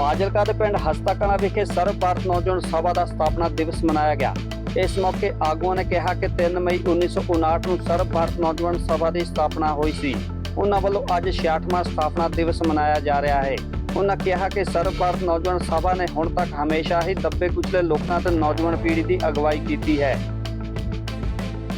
ਫਾਜ਼ਿਲਕਾ ਦੇ ਪਿੰਡ ਹਸਤਾਕਣਾ ਵਿਖੇ ਸਰਬ ਭਾਰਤ ਨੌਜਵਾਨ ਸਭਾ ਦਾ ਸਥਾਪਨਾ ਦਿਵਸ ਮਨਾਇਆ ਗਿਆ। ਇਸ ਮੌਕੇ ਆਗੂਆਂ ਨੇ ਕਿਹਾ ਕਿ 3 ਮਈ 1959 ਨੂੰ ਸਰਬ ਭਾਰਤ ਨੌਜਵਾਨ ਸਭਾ ਦੀ ਸਥਾਪਨਾ ਹੋਈ ਸੀ। ਉਹਨਾਂ ਵੱਲੋਂ ਅੱਜ 66ਵਾਂ ਸਥਾਪਨਾ ਦਿਵਸ ਮਨਾਇਆ ਜਾ ਰਿਹਾ ਹੈ। ਉਹਨਾਂ ਕਿਹਾ ਕਿ ਸਰਬ ਭਾਰਤ ਨੌਜਵਾਨ ਸਭਾ ਨੇ ਹੁਣ ਤੱਕ ਹਮੇਸ਼ਾ ਹੀ ਦੱਬੇ ਕੁਚਲੇ ਲੋਕਾਂ ਤੇ ਨੌਜਵਾਨ ਪੀੜ੍ਹੀ ਦੀ ਅਗਵਾਈ ਕੀਤੀ ਹੈ।